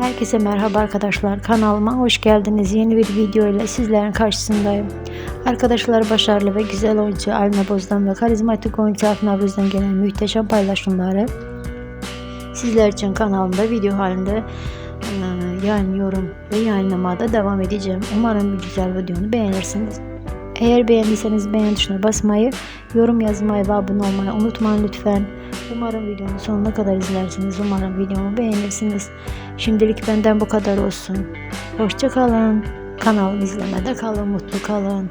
Herkese merhaba arkadaşlar. Kanalıma hoş geldiniz. Yeni bir video ile sizlerin karşısındayım. Arkadaşlar başarılı ve güzel oyuncu Alina Boz'dan ve karizmatik oyuncu Akın Abruz'dan gelen muhteşem paylaşımları sizler için kanalımda video halinde yayınlıyorum ve yayınlamaya da devam edeceğim. Umarım bu güzel videomu beğenirsiniz. Eğer beğendiyseniz beğen tuşuna basmayı, yorum yazmayı ve abone olmayı unutmayın lütfen. Umarım videonun sonuna kadar izlersiniz. Umarım videomu beğenirsiniz. Şimdilik benden bu kadar olsun. Hoşça kalın. Kanalımı izlemede kalın, mutlu kalın.